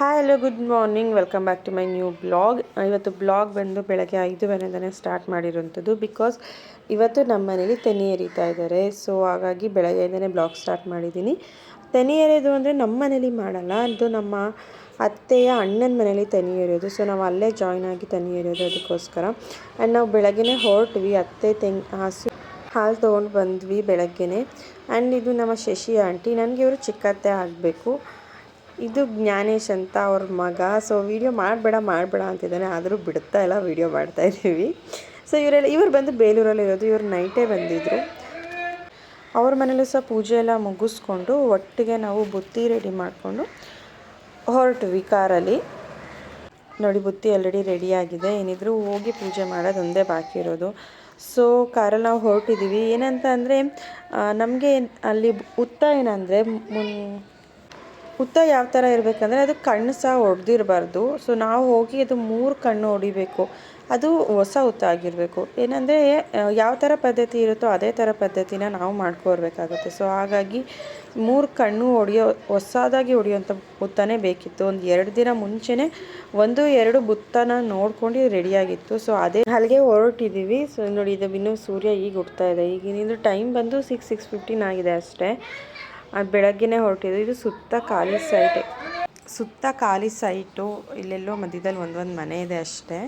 Hi hello good morning welcome back to my new blog ಇವತ್ತು blog ಬಂದು ಬೆಳಗ್ಗೆ ಐದುವರೆಯಿಂದನೇ start ಮಾಡಿರೋಂಥದ್ದು because ಇವತ್ತು ನಮ್ಮ ಮನೇಲಿ ತೆನಿ ಎರಿತಾ ಇದ್ದಾರೆ. ಸೊ ಹಾಗಾಗಿ ಬೆಳಗ್ಗೆಯಿಂದನೇ ಬ್ಲಾಗ್ ಸ್ಟಾರ್ಟ್ ಮಾಡಿದ್ದೀನಿ. ತೆನಿ ಎರೆಯೋದು ಅಂದರೆ ನಮ್ಮ ಮನೇಲಿ ಮಾಡಲ್ಲ. ಅದು ನಮ್ಮ ಅತ್ತೆಯ ಅಣ್ಣನ ಮನೇಲಿ ತನಿ ಎರೆಯೋದು. ಸೊ ನಾವು ಅಲ್ಲೇ ಜಾಯ್ನ್ ಆಗಿ ತನಿ ಎರೆಯೋದು ಅದಕ್ಕೋಸ್ಕರ. ಆ್ಯಂಡ್ ನಾವು ಬೆಳಗ್ಗೆ ಹೊರಟ್ವಿ. ಅತ್ತೆ ತೆಂಗ್ ಹಸು, ಹಾಲು ತೊಗೊಂಡು ಬಂದ್ವಿ ಬೆಳಗ್ಗೆನೆ. ಆ್ಯಂಡ್ ಇದು ನಮ್ಮ ಶಶಿ ಆಂಟಿ. ನನಗೆ ಇವರು ಚಿಕ್ಕತ್ತೆ ಆಗಬೇಕು. ಇದು ಜ್ಞಾನೇಶ್ ಅಂತ ಅವ್ರ ಮಗ. ಸೊ ವೀಡಿಯೋ ಮಾಡಬೇಡ ಮಾಡಬೇಡ ಅಂತಿದ್ದಾನೆ. ಆದರೂ ಬಿಡ್ತಾ ಇಲ್ಲ ವೀಡಿಯೋ ಮಾಡ್ತಾ ಇದ್ದೀವಿ ಸೊ ಇವರೆಲ್ಲ, ಇವರು ಬಂದು ಬೇಲೂರಲ್ಲಿ ಇರೋದು. ಇವರು ನೈಟೇ ಬಂದಿದ್ದರು ಅವ್ರ ಮನೇಲೂ ಸಹ ಪೂಜೆ ಎಲ್ಲ ಮುಗಿಸ್ಕೊಂಡು ಒಟ್ಟಿಗೆ ನಾವು ಬುತ್ತಿ ರೆಡಿ ಮಾಡಿಕೊಂಡು ಹೊರಟ್ವಿ ಕಾರಲ್ಲಿ. ನೋಡಿ, ಬುತ್ತಿ ಆಲ್ರೆಡಿ ರೆಡಿಯಾಗಿದೆ ಏನಿದ್ರು ಹೋಗಿ ಪೂಜೆ ಮಾಡೋದು ಒಂದೇ ಬಾಕಿ ಇರೋದು. ಸೊ ಕಾರಲ್ಲಿ ನಾವು ಹೊರಟಿದ್ದೀವಿ ಏನಂತ ಅಂದರೆ ನಮಗೆ ಅಲ್ಲಿ ಉತ್ತ ಏನಂದರೆ, ಮುನ್ ಹುತ್ತ ಯಾವ ಥರ ಇರಬೇಕಂದ್ರೆ ಅದು ಕಣ್ಣು ಸಹ ಹೊಡೆದಿರಬಾರ್ದು ಸೊ ನಾವು ಹೋಗಿ ಅದು ಮೂರು ಕಣ್ಣು ಹೊಡಿಬೇಕು ಅದು ಹೊಸ ಹುತ್ತ ಆಗಿರಬೇಕು. ಏನಂದರೆ ಯಾವ ಥರ ಪದ್ಧತಿ ಇರುತ್ತೋ ಅದೇ ಥರ ಪದ್ಧತಿನ ನಾವು ಮಾಡ್ಕೋರ್ಬೇಕಾಗುತ್ತೆ ಸೊ ಹಾಗಾಗಿ ಮೂರು ಕಣ್ಣು ಹೊಡೆಯೋ ಹೊಸದಾಗಿ ಹೊಡಿಯೋಂಥ ಹುತ್ತನೇ ಬೇಕಿತ್ತು. ಒಂದು ಎರಡು ದಿನ ಮುಂಚೆನೇ ಒಂದು ಎರಡು ಬುತ್ತನ ನೋಡ್ಕೊಂಡು ರೆಡಿಯಾಗಿತ್ತು. ಸೊ ಅದೇ ಅಲ್ಲಿಗೆ ಹೊರಟಿದ್ದೀವಿ. ಸೊ ನೋಡಿ, ಇದು ಇನ್ನೂ ಸೂರ್ಯ ಈಗ ಹುಡ್ತಾ ಇದೆ. ಈಗಿನಿಂದ ಟೈಮ್ ಬಂದು ಸಿಕ್ಸ್ ಸಿಕ್ಸ್ ಫಿಫ್ಟೀನ್ ಆಗಿದೆ ಅಷ್ಟೇ. ಬೆಳಗ್ಗೆನೇ ಹೊರಟಿದ್ದು. ಇದು ಸುತ್ತ ಖಾಲಿ ಸೈಟೆ ಸುತ್ತ ಖಾಲಿ ಸೈಟು ಇಲ್ಲೆಲ್ಲೋ ಮಧ್ಯದಲ್ಲಿ ಒಂದೊಂದು ಮನೆ ಇದೆ ಅಷ್ಟೇ.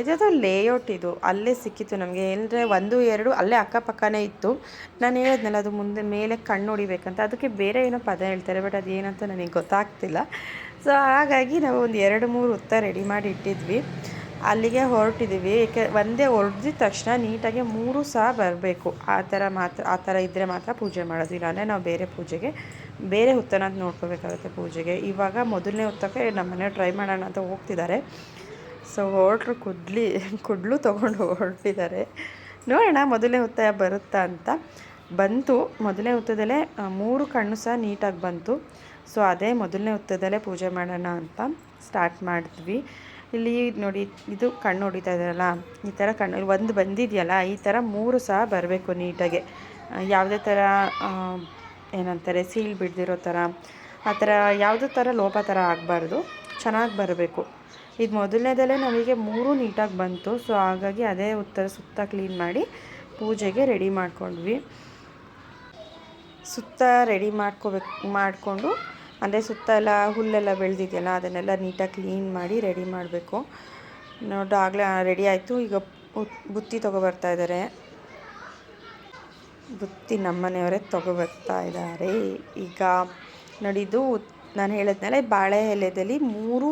ಇದದು ಲೇಔಟ್ ಇದು. ಅಲ್ಲೇ ಸಿಕ್ಕಿತ್ತು ನಮಗೆ. ಏನಂದರೆ ಒಂದು, ಎರಡು, ಅಲ್ಲೇ ಅಕ್ಕಪಕ್ಕನೇ ಇತ್ತು. ನಾನು ಹೇಳಿದ್ನಲ್ಲ, ಅದು ಮುಂದೆ ಮೇಲೆ ಕಣ್ಣು ಹೊಡಿಬೇಕಂತ. ಅದಕ್ಕೆ ಬೇರೆ ಏನೋ ಪದ ಹೇಳ್ತಾರೆ ಬಟ್ ಅದು ಏನಂತ ನನಗೆ ಗೊತ್ತಾಗ್ತಿಲ್ಲ. ಸೊ ಹಾಗಾಗಿ ನಾವು ಒಂದು ಎರಡು, ಮೂರು ಉತ್ತ ರೆಡಿ ಮಾಡಿ ಇಟ್ಟಿದ್ವಿ. ಅಲ್ಲಿಗೆ ಹೊರಟಿದ್ದೀವಿ ಏಕೆ, ಒಂದೇ ಹೊಡೆದಿದ ತಕ್ಷಣ ನೀಟಾಗಿ ಮೂರು ಸಹ ಬರಬೇಕು. ಆ ಥರ ಮಾತ್ರ, ಆ ಥರ ಇದ್ದರೆ ಮಾತ್ರ ಪೂಜೆ ಮಾಡೋದು ಇಲ್ಲಾಂದರೆ ನಾವು ಬೇರೆ ಪೂಜೆಗೆ, ಬೇರೆ ಹುತ್ತನ ನೋಡ್ಕೋಬೇಕಾಗುತ್ತೆ ಪೂಜೆಗೆ. ಇವಾಗ ಮೊದಲನೇ ಹುತ್ತಕ್ಕೆ ನಮ್ಮ ಮನೆ ಟ್ರೈ ಮಾಡೋಣ ಅಂತ ಹೋಗ್ತಿದ್ದಾರೆ. ಸೊ ಹೊರಟ್ರು ಕುಡ್ಲಿ, ಕುಡ್ಲು ತೊಗೊಂಡು ಹೊರಟಿದ್ದಾರೆ. ನೋಡೋಣ ಮೊದಲನೇ ಹುತ್ತ ಬರುತ್ತಾ ಅಂತ. ಬಂತು. ಮೊದಲನೇ ಹುತ್ತದಲ್ಲೇ ಮೂರು ಕಣ್ಣು ಸಹ ನೀಟಾಗಿ ಬಂತು. ಸೊ, ಅದೇ ಮೊದಲನೇ ಹುತ್ತದಲ್ಲೇ ಪೂಜೆ ಮಾಡೋಣ ಅಂತ ಸ್ಟಾರ್ಟ್ ಮಾಡಿದ್ವಿ. ಇಲ್ಲಿ ನೋಡಿ, ಇದು ಕಣ್ಣು ಹೊಡಿತಾ ಇದ್ದಾರಲ್ಲ? ಈ ಥರ ಕಣ್ಣು ಒಂದು ಬಂದಿದೆಯಲ್ಲ, ಈ ಥರ ಮೂರು ಸಹ ಬರಬೇಕು ನೀಟಾಗೆ. ಯಾವುದೇ ಥರ ಏನಂತಾರೆ, ಸೀಲ್ ಬಿಡ್ದಿರೋ ಥರ ಆ ಥರ ಯಾವುದೇ ಥರ ಲೋಪ ಥರ ಆಗಬಾರ್ದು, ಚೆನ್ನಾಗಿ ಬರಬೇಕು. ಇದು ಮೊದಲನೇದಲ್ಲೇ ನಮಗೆ ಮೂರು ನೀಟಾಗಿ ಬಂತು, ಸೊ ಹಾಗಾಗಿ ಅದೇ ಉತ್ತರ ಸುತ್ತ ಕ್ಲೀನ್ ಮಾಡಿ ಪೂಜೆಗೆ ರೆಡಿ ಮಾಡ್ಕೊಂಡ್ವಿ. ಸುತ್ತ ರೆಡಿ ಮಾಡ್ಕೋಬೇಕು, ಮಾಡಿಕೊಂಡು ಅಂದರೆ ಸುತ್ತ ಎಲ್ಲ ಹುಲ್ಲೆಲ್ಲ ಬೆಳೆದಿದೆಯಲ್ಲ, ಅದನ್ನೆಲ್ಲ ನೀಟಾಗಿ ಕ್ಲೀನ್ ಮಾಡಿ ರೆಡಿ ಮಾಡಬೇಕು. ನೋಡಿ, ಆಗಲೇ ರೆಡಿ ಆಯಿತು. ಈಗ ಬುತ್ತಿ ತೊಗೊಬರ್ತಾ ಇದ್ದಾರೆ. ಬುತ್ತಿ ನಮ್ಮನೆಯವರೇ ತೊಗೊಬರ್ತಾ ಇದ್ದಾರೆ. ಈಗ ನೋಡಿದ್ದು ನಾನು ಹೇಳಿದ್ನಲ್ಲ ಬಾಳೆ ಎಲೆದಲ್ಲಿ ಮೂರು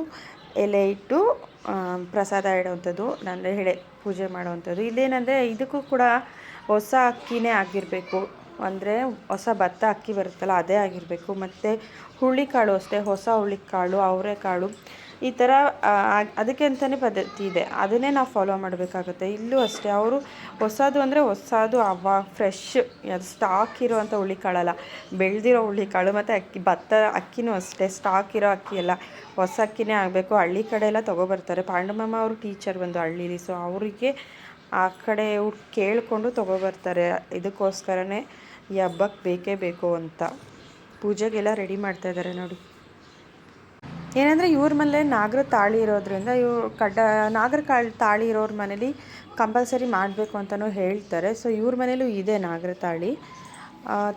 ಎಲೆ ಇಟ್ಟು ಪ್ರಸಾದ ಇಡೋವಂಥದ್ದು ನಾನು ಹೇಳಿ ಪೂಜೆ ಮಾಡೋವಂಥದ್ದು. ಇಲ್ಲೇನಂದರೆ ಇದಕ್ಕೂ ಕೂಡ ಹೊಸ ಅಕ್ಕಿನೇ ಆಗಿರಬೇಕು. ಅಂದರೆ ಹೊಸ ಭತ್ತ ಅಕ್ಕಿ ಬರುತ್ತಲ್ಲ, ಅದೇ ಆಗಿರಬೇಕು. ಮತ್ತು ಹುರುಳಿಕಾಳು ಅಷ್ಟೇ, ಹೊಸ ಹುಳಿಕಾಳು ಅವರೆಕಾಳು ಈ ಥರ ಅದಕ್ಕೆ ಅಂತಲೇ ಪದ್ಧತಿ ಇದೆ. ಅದನ್ನೇ ನಾವು ಫಾಲೋ ಮಾಡಬೇಕಾಗುತ್ತೆ. ಇಲ್ಲೂ ಅಷ್ಟೇ, ಅವರು ಹೊಸದು ಅಂದರೆ ಹೊಸದು, ಅವ ಫ್ರೆಶ್ ಅದು ಸ್ಟಾಕ್ ಇರೋವಂಥ ಹುಳಿಕಾಳಲ್ಲ ಬೆಳೆದಿರೋ ಹುರುಳಿಕಾಳು ಮತ್ತು ಅಕ್ಕಿ, ಭತ್ತ ಅಕ್ಕಿನೂ ಅಷ್ಟೇ ಸ್ಟಾಕ್ ಇರೋ ಅಕ್ಕಿ ಎಲ್ಲ ಹೊಸ ಅಕ್ಕಿನೇ ಆಗಬೇಕು. ಹಳ್ಳಿ ಕಡೆ ಎಲ್ಲ ತೊಗೊಬರ್ತಾರೆ ಪಾಂಡುಮಮ್ಮ ಅವರು ಟೀಚರ್ ಬಂದು ಹಳ್ಳೀಲಿ ಸೊ ಅವರಿಗೆ ಆ ಕಡೆ ಕೇಳಿಕೊಂಡು ತೊಗೊಬರ್ತಾರೆ ಇದಕ್ಕೋಸ್ಕರನೇ ಈ ಹಬ್ಬಕ್ಕೆ ಬೇಕೇ ಬೇಕು ಅಂತ. ಪೂಜೆಗೆಲ್ಲ ರೆಡಿ ಮಾಡ್ತಾ ಇದ್ದಾರೆ ನೋಡಿ. ಏನಂದರೆ ಇವ್ರ ಮನೇಲೆ ನಾಗರ ತಾಳಿ ಇರೋದ್ರಿಂದ ಇವ್ರು ಕಡ್ಡ, ನಾಗರ ಕಾಳು ತಾಳಿ ಇರೋರ ಮನೇಲಿ ಕಂಪಲ್ಸರಿ ಮಾಡಬೇಕು ಅಂತಲೂ ಹೇಳ್ತಾರೆ. ಸೊ ಇವ್ರ ಮನೇಲೂ ಇದೆ ನಾಗರ ತಾಳಿ.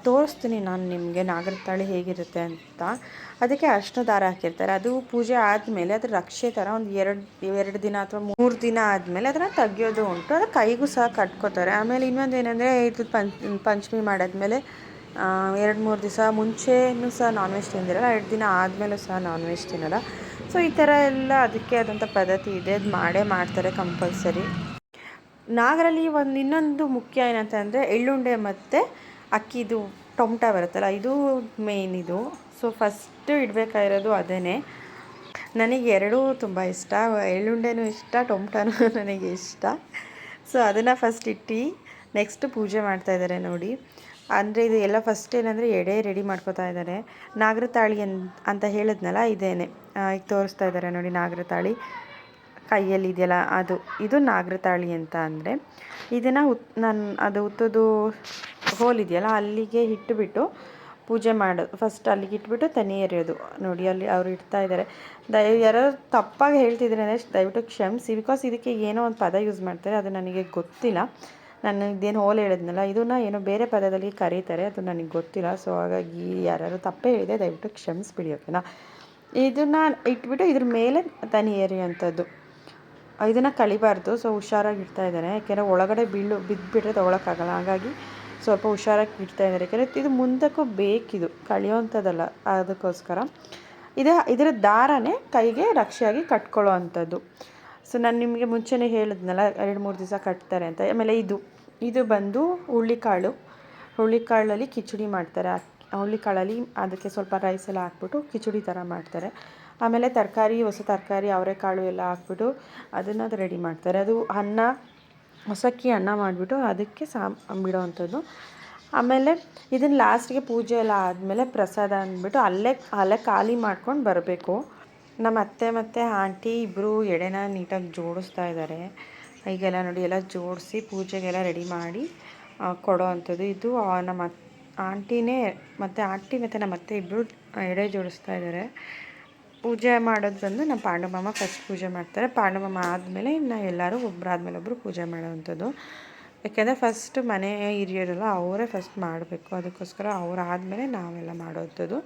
ತೋರಿಸ್ತೀನಿ ನಾನು ನಿಮಗೆ ನಾಗರ ತಾಳಿ ಹೇಗಿರುತ್ತೆ ಅಂತ. ಅದಕ್ಕೆ ಅಷ್ಟು ದಾರ ಹಾಕಿರ್ತಾರೆ. ಅದು ಪೂಜೆ ಆದಮೇಲೆ ಅದರ ರಕ್ಷೆ ಥರ ಒಂದು ಎರಡು ಎರಡು ದಿನ ಅಥವಾ ಮೂರು ದಿನ ಆದಮೇಲೆ ಅದನ್ನು ತೆಗಿಯೋದು ಉಂಟು. ಅದು ಕೈಗೂ ಸಹ ಕಟ್ಕೋತಾರೆ. ಆಮೇಲೆ ಇನ್ನೊಂದು ಏನಂದರೆ ಇದು ಪಂಚ, ಪಂಚಮಿ ಮಾಡಾದ್ಮೇಲೆ ಎರಡು, ಮೂರು ದಿವಸ ಮುಂಚೆನೂ ಸಹ ನಾನ್ ವೆಜ್ ತಿಂದಿರಲ್ಲ, ಎರಡು ದಿನ ಆದಮೇಲೂ ಸಹ ನಾನ್ ವೆಜ್ ತಿನ್ನಲ್ಲ. ಸೊ ಈ ಥರ ಎಲ್ಲ ಅದಕ್ಕೆ ಆದಂಥ ಪದ್ಧತಿ ಇದೆ. ಅದು ಮಾಡೇ ಮಾಡ್ತಾರೆ ಕಂಪಲ್ಸರಿ ನಾಗರಲ್ಲಿ ಒಂದು ಇನ್ನೊಂದು ಮುಖ್ಯ ಏನಂತಂದರೆ ಎಳ್ಳುಂಡೆ ಮತ್ತು ಅಕ್ಕಿದು ಟೊಮಟ ಬರುತ್ತಲ್ಲ, ಇದು ಮೇನ್ ಇದು. ಸೊ ಫಸ್ಟು ಇಡಬೇಕಾಗಿರೋದು ಅದೇ ನನಗೆ ಎರಡೂ ತುಂಬ ಇಷ್ಟ. ಎಳ್ಳುಂಡೆನೂ ಇಷ್ಟ, ಟೊಮಟನೂ ನನಗೆ ಇಷ್ಟ. ಸೊ ಅದನ್ನು ಫಸ್ಟ್ ಇಟ್ಟು ನೆಕ್ಸ್ಟ್ ಪೂಜೆ ಮಾಡ್ತಾಯಿದ್ದಾರೆ ನೋಡಿ. ಅಂದರೆ ಇದು ಎಲ್ಲ ಫಸ್ಟ್ ಏನಂದರೆ ಎಡೆ ರೆಡಿ ಮಾಡ್ಕೋತಾ ಇದ್ದಾರೆ. ನಾಗರತಾಳಿ ಅಂತ ಹೇಳಿದ್ನಲ್ಲ, ಇದೇನೆ. ಈಗ ತೋರಿಸ್ತಾ ಇದ್ದಾರೆ ನೋಡಿ ನಾಗರ ಕೈಯಲ್ಲಿ ಇದೆಯಲ್ಲ ಅದು, ಇದು ನಾಗರತಾಳಿ ಅಂತ ಅಂದರೆ, ಇದನ್ನು ಉತ್, ನಾನು, ಅದು ಉತ್ತೋದು ಹೋಲ್ ಇದೆಯಲ್ಲ, ಅಲ್ಲಿಗೆ ಇಟ್ಟುಬಿಟ್ಟು ಪೂಜೆ ಮಾಡೋದು ಫಸ್ಟ್ ಅಲ್ಲಿಗೆ ಇಟ್ಬಿಟ್ಟು ತನಿ ಎರೆಯೋದು. ನೋಡಿ, ಅಲ್ಲಿ ಅವ್ರು ಇಡ್ತಾ ಇದ್ದಾರೆ ದಯ ಯಾರೋ ತಪ್ಪಾಗಿ ಹೇಳ್ತಿದ್ರೆ ದಯವಿಟ್ಟು ಕ್ಷಮಿಸಿ ಬಿಕಾಸ್ ಇದಕ್ಕೆ ಏನೋ ಒಂದು ಪದ ಯೂಸ್ ಮಾಡ್ತಾರೆ, ಅದು ನನಗೆ ಗೊತ್ತಿಲ್ಲ. ನಾನು ಇದೇನು ಹೋಲ್ ಹೇಳಿದ್ನಲ್ಲ, ಇದನ್ನ ಏನೋ ಬೇರೆ ಪದದಲ್ಲಿ ಕರೀತಾರೆ, ಅದು ನನಗೆ ಗೊತ್ತಿಲ್ಲ. ಸೊ ಹಾಗಾಗಿ ಯಾರು ತಪ್ಪೇ ಹೇಳಿದೆ ದಯವಿಟ್ಟು ಕ್ಷಮಿಸ್ಬಿಡಿ ಓಕೆನಾ ಇದನ್ನು ಇಟ್ಬಿಟ್ಟು ಇದ್ರ ಮೇಲೆ ತನಿ ಎರೆಯುವಂಥದ್ದು. ಇದನ್ನು ಕಳಿಬಾರ್ದು. ಸೊ, ಹುಷಾರಾಗಿ ಇಡ್ತಾ ಇದ್ದಾರೆ. ಯಾಕೆಂದರೆ ಒಳಗಡೆ ಬೀಳು ಬಿದ್ದುಬಿಟ್ರೆ ತೊಗೊಳಕ್ಕಾಗಲ್ಲ. ಹಾಗಾಗಿ ಸ್ವಲ್ಪ ಹುಷಾರಾಗಿ ಇಡ್ತಾ ಇದ್ದಾರೆ. ಯಾಕೆಂದರೆ ಇದು ಮುಂದಕ್ಕೂ ಬೇಕಿದು. ಕಳಿಯೋವಂಥದ್ದಲ್ಲ ಅದಕ್ಕೋಸ್ಕರ. ಇದು, ಇದರ ದಾರನೇ ಕೈಗೆ ರಕ್ಷೆಯಾಗಿ ಕಟ್ಕೊಳ್ಳೋ ಅಂಥದ್ದು ಸೊ, ನಾನು ನಿಮಗೆ ಮುಂಚೆನೇ ಹೇಳಿದ್ನಲ್ಲ, ಎರಡು ಮೂರು ದಿವಸ ಕಟ್ತಾರೆ ಅಂತ. ಆಮೇಲೆ ಇದು. ಇದು ಬಂದು ಹುಳ್ಳಿಕಾಳು ಹುಳ್ಳಿಕಾಳಲ್ಲಿ ಕಿಚಡಿ ಮಾಡ್ತಾರೆ. ಹುಳ್ಳಿಕಾಳಲ್ಲಿ ಅದಕ್ಕೆ ಸ್ವಲ್ಪ ರೈಸ್ ಎಲ್ಲ ಹಾಕ್ಬಿಟ್ಟು ಕಿಚಡಿ ಥರ ಮಾಡ್ತಾರೆ. ಆಮೇಲೆ ತರಕಾರಿ, ಹೊಸ ತರಕಾರಿ, ಅವರೆಕಾಳು ಎಲ್ಲ ಹಾಕ್ಬಿಟ್ಟು ಅದನ್ನು ಅದು ರೆಡಿ ಮಾಡ್ತಾರೆ. ಅದು ಅನ್ನ, ಹೊಸಕ್ಕಿ ಅನ್ನ ಮಾಡಿಬಿಟ್ಟು ಅದಕ್ಕೆ ಸಾಂಬ್ ಬಿಡೋವಂಥದ್ದು ಆಮೇಲೆ ಇದನ್ನು ಲಾಸ್ಟಿಗೆ ಪೂಜೆ ಎಲ್ಲ ಆದಮೇಲೆ ಪ್ರಸಾದ ಅಂದ್ಬಿಟ್ಟು ಅಲ್ಲೇ ಅಲ್ಲೇ ಖಾಲಿ ಮಾಡ್ಕೊಂಡು ಬರಬೇಕು. ನಮ್ಮ ಅತ್ತೆ ಮತ್ತು ಆಂಟಿ ಇಬ್ಬರು ಎಡೆನ ನೀಟಾಗಿ ಜೋಡಿಸ್ತಾ ಇದ್ದಾರೆ. ಈಗೆಲ್ಲ ನೋಡಿ ಎಲ್ಲ ಜೋಡಿಸಿ ಪೂಜೆಗೆಲ್ಲ ರೆಡಿ ಮಾಡಿ ಕೊಡೋ ಅಂಥದ್ದು. ಇದು ನಮ್ಮ ಆಂಟಿನೇ, ಮತ್ತು ಆಂಟಿ ಮತ್ತು ನಮ್ಮ ಅತ್ತೆ ಇಬ್ಬರು ಎಡೆ ಜೋಡಿಸ್ತಾ ಇದ್ದಾರೆ. ಪೂಜೆ ಮಾಡೋದು ಬಂದು ನಮ್ಮ ಪಾಂಡುಮಾಮ ಫಸ್ಟ್ ಪೂಜೆ ಮಾಡ್ತಾರೆ. ಪಾಂಡುಮಾಮ ಆದಮೇಲೆ ಇನ್ನು ಎಲ್ಲರೂ ಒಬ್ಬರಾದ್ಮೇಲೆ ಒಬ್ಬರು ಪೂಜೆ ಮಾಡೋವಂಥದ್ದು. ಯಾಕೆಂದರೆ ಫಸ್ಟ್ ಮನೆ ಹಿರಿಯರೆಲ್ಲ ಅವರೇ ಫಸ್ಟ್ ಮಾಡಬೇಕು. ಅದಕ್ಕೋಸ್ಕರ ಅವರಾದಮೇಲೆ ನಾವೆಲ್ಲ ಮಾಡೋವಂಥದ್ದು.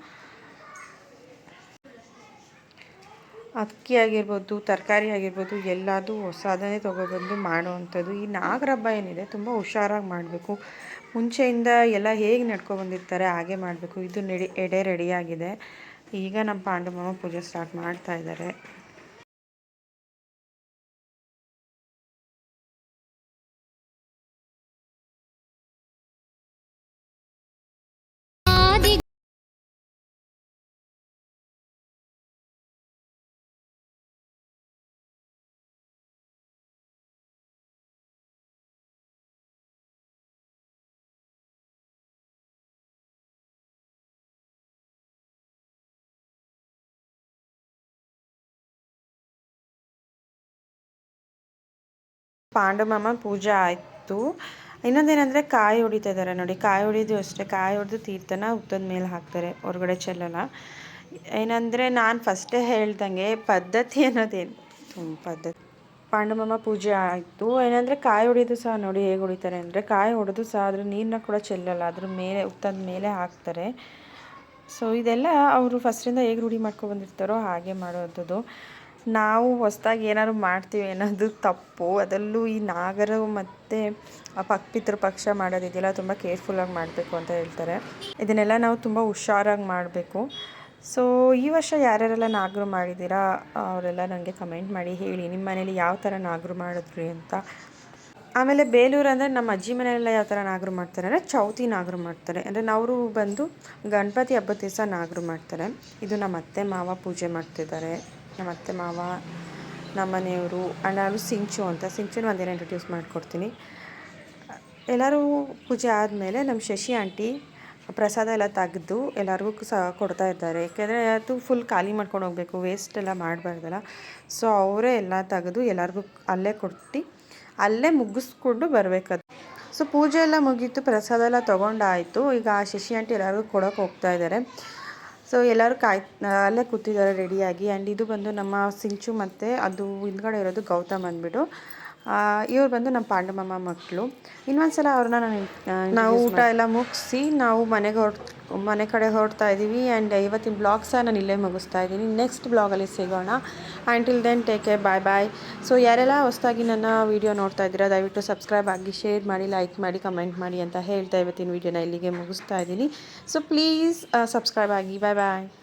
ಅಕ್ಕಿ ಆಗಿರ್ಬೋದು, ತರಕಾರಿ ಆಗಿರ್ಬೋದು, ಎಲ್ಲದೂ ಹೊಸದನ್ನೇ ತೊಗೊಬಂದು ಮಾಡೋವಂಥದ್ದು. ಈ ನಾಗರಬ್ಬ ಏನಿದೆ ತುಂಬ ಹುಷಾರಾಗಿ ಮಾಡಬೇಕು. ಮುಂಚೆಯಿಂದ ಎಲ್ಲ ಹೇಗೆ ನಡ್ಕೊಬಂದಿರ್ತಾರೆ ಹಾಗೆ ಮಾಡಬೇಕು. ಇದು ನೆಡಿ ಎಡೆ ರೆಡಿಯಾಗಿದೆ. ಈಗ ನಮ್ಮ ಪಾಂಡು ಪೂಜೆ ಸ್ಟಾರ್ಟ್ ಮಾಡ್ತಾ ಇದ್ದಾರೆ. ಪಾಂಡುಮಾಮ ಪೂಜೆ ಆಯಿತು. ಇನ್ನೊಂದೇನೆಂದರೆ ಕಾಯಿ ಹೊಡಿತಾ ಇದ್ದಾರೆ ನೋಡಿ. ಕಾಯಿ ಹೊಡಿದು ಅಷ್ಟೇ, ಕಾಯಿ ಹೊಡೆದು ತೀರ್ಥನ ಉತ್ತದ ಮೇಲೆ ಹಾಕ್ತಾರೆ ಹೊರಗಡೆ ಚೆಲ್ಲಲ್ಲ ಏನಂದರೆ ನಾನು ಫಸ್ಟೇ ಹೇಳ್ದಂಗೆ ಪದ್ಧತಿ ಅನ್ನೋದೇನು? ಪದ್ಧತಿ. ಪಾಂಡುಮಾಮ ಪೂಜೆ ಆಯಿತು. ಏನಂದರೆ ಕಾಯಿ ಹೊಡಿದು ಸಹ ನೋಡಿ ಹೇಗೆ ಹೊಡಿತಾರೆ ಅಂದರೆ ಕಾಯಿ ಹೊಡೆದು ಸಹ ಅದ್ರ ನೀರನ್ನ ಕೂಡ ಚೆಲ್ಲಲ್ಲ, ಅದ್ರ ಮೇಲೆ ಉತ್ತದ ಮೇಲೆ ಹಾಕ್ತಾರೆ. ಸೊ ಇದೆಲ್ಲ ಅವರು ಫಸ್ಟಿಂದ ಹೇಗೆ ರೂಢಿ ಮಾಡ್ಕೊಂಡು ಬಂದಿರ್ತಾರೋ ಹಾಗೆ ಮಾಡೋವಂಥದ್ದು ನಾವು ಹೊಸ್ದಾಗಿ ಏನಾದ್ರು ಮಾಡ್ತೀವಿ ಅನ್ನೋದು ತಪ್ಪು. ಅದರಲ್ಲೂ ಈ ನಾಗರು ಮತ್ತು ಪಿತೃ ಪಕ್ಷ ಮಾಡೋದಿದೆಯಲ್ಲ ತುಂಬ ಕೇರ್ಫುಲ್ಲಾಗಿ ಮಾಡಬೇಕು ಅಂತ ಹೇಳ್ತಾರೆ. ಇದನ್ನೆಲ್ಲ ನಾವು ತುಂಬ ಹುಷಾರಾಗಿ ಮಾಡಬೇಕು. ಸೊ, ಈ ವರ್ಷ ಯಾರ್ಯಾರೆಲ್ಲ ನಾಗರು ಮಾಡಿದ್ದೀರಾ, ಅವರೆಲ್ಲ ನನಗೆ ಕಮೆಂಟ್ ಮಾಡಿ ಹೇಳಿ. ನಿಮ್ಮ ಮನೇಲಿ ಯಾವ ಥರ ನಾಗರು ಮಾಡಿದ್ರಿ ಅಂತ. ಆಮೇಲೆ ಬೇಲೂರು ಅಂದರೆ ನಮ್ಮ ಅಜ್ಜಿ ಮನೆಯೆಲ್ಲ ಯಾವ ಥರ ನಾಗರು ಮಾಡ್ತಾರೆ ಅಂದರೆ ಚೌತಿ ನಾಗರು ಮಾಡ್ತಾರೆ. ಅಂದರೆ ನಾವು ಬಂದು ಗಣಪತಿ ಹಬ್ಬದ ದಿವಸ ನಾಗರು ಮಾಡ್ತಾರೆ. ಇದು ನಮ್ಮ ಅತ್ತೆ ಮಾವ ಪೂಜೆ ಮಾಡ್ತಿದ್ದಾರೆ. ನಮ್ಮ ಅತ್ತೆ ಮಾವ ನಮ್ಮ ಮನೆಯವರು ಆ್ಯಂಡ್ ನಾನು ಸಿಂಚು ಅಂತ. ಸಿಂಚುನ ಒಂದಿನ ಇಂಟ್ರೊಡ್ಯೂಸ್ ಮಾಡಿಕೊಡ್ತೀನಿ. ಎಲ್ಲರೂ ಪೂಜೆ ಆದಮೇಲೆ ನಮ್ಮ ಶಶಿ ಆಂಟಿ ಪ್ರಸಾದ ಎಲ್ಲ ತೆಗೆದು ಎಲ್ಲರಿಗೂ ಸಹ ಕೊಡ್ತಾ ಇದ್ದಾರೆ. ಯಾಕೆಂದರೆ ಅದು ಫುಲ್ ಖಾಲಿ ಮಾಡ್ಕೊಂಡು ಹೋಗಬೇಕು ವೇಸ್ಟ್ ಎಲ್ಲ ಮಾಡಬಾರ್ದಲ್ಲ. ಸೊ ಅವರೇ ಎಲ್ಲ ತೆಗೆದು ಎಲ್ಲರಿಗೂ ಅಲ್ಲೇ ಕೊಟ್ಟು, ಅಲ್ಲೇ ಮುಗಿಸ್ಕೊಂಡು ಬರಬೇಕದು. ಸೊ ಪೂಜೆ ಎಲ್ಲ ಮುಗೀತು, ಪ್ರಸಾದ ಎಲ್ಲ ತೊಗೊಂಡಾಯಿತು ಈಗ ಆ ಶಶಿ ಆಂಟಿ ಎಲ್ಲರಿಗೂ ಕೊಡೋಕೆ ಹೋಗ್ತಾ ಇದ್ದಾರೆ. ಸೊ ಎಲ್ಲರೂ ಕಾಯ್ ಅಲ್ಲೇ ಕೂತಿದ್ದಾರೆ ರೆಡಿಯಾಗಿ. ಆ್ಯಂಡ್ ಇದು ಬಂದು ನಮ್ಮ ಸಿಂಚು ಮತ್ತು ಅದು ಹಿಂದ್ಗಡೆ ಇರೋದು ಗೌತಮ್ ಅಂದ್ಬಿಟ್ಟು. ಇವ್ರು ಬಂದು ನಮ್ಮ ಪಾಂಡಮಮ್ಮ ಮಕ್ಕಳು. ಇನ್ನೊಂದು ಸಲ ಅವ್ರನ್ನ ನಾನು ನಾವು ಊಟ ಎಲ್ಲ ಮುಗಿಸಿ ನಾವು ಮನೆಗೆ ಹೊರ ಮನೆ ಕಡೆ ಹೊರಡ್ತಾ ಇದ್ದೀವಿ ಆ್ಯಂಡ್ ಇವತ್ತಿನ ಬ್ಲಾಗ್ ಸಹ ನಾನು ಇಲ್ಲೇ ಮುಗಿಸ್ತಾ ಇದ್ದೀನಿ. ನೆಕ್ಸ್ಟ್ ಬ್ಲಾಗಲ್ಲಿ ಸಿಗೋಣ. Until then take care bye bye so ಯಾರೆಲ್ಲ ಹೊಸದಾಗಿ ನನ್ನ ವೀಡಿಯೋ ನೋಡ್ತಾ ಇದ್ದೀರಾ, ದಯವಿಟ್ಟು ಸಬ್ಸ್ಕ್ರೈಬ್ ಆಗಿ ಶೇರ್ ಮಾಡಿ ಲೈಕ್ ಮಾಡಿ ಕಮೆಂಟ್ ಮಾಡಿ ಅಂತ ಹೇಳ್ತಾ ಇವತ್ತಿನ ವೀಡಿಯೋನ ಇಲ್ಲಿಗೆ ಮುಗಿಸ್ತಾ ಇದ್ದೀನಿ. ಸೊ ಪ್ಲೀಸ್ ಸಬ್ಸ್ಕ್ರೈಬ್ ಆಗಿ. ಬಾಯ್ ಬಾಯ್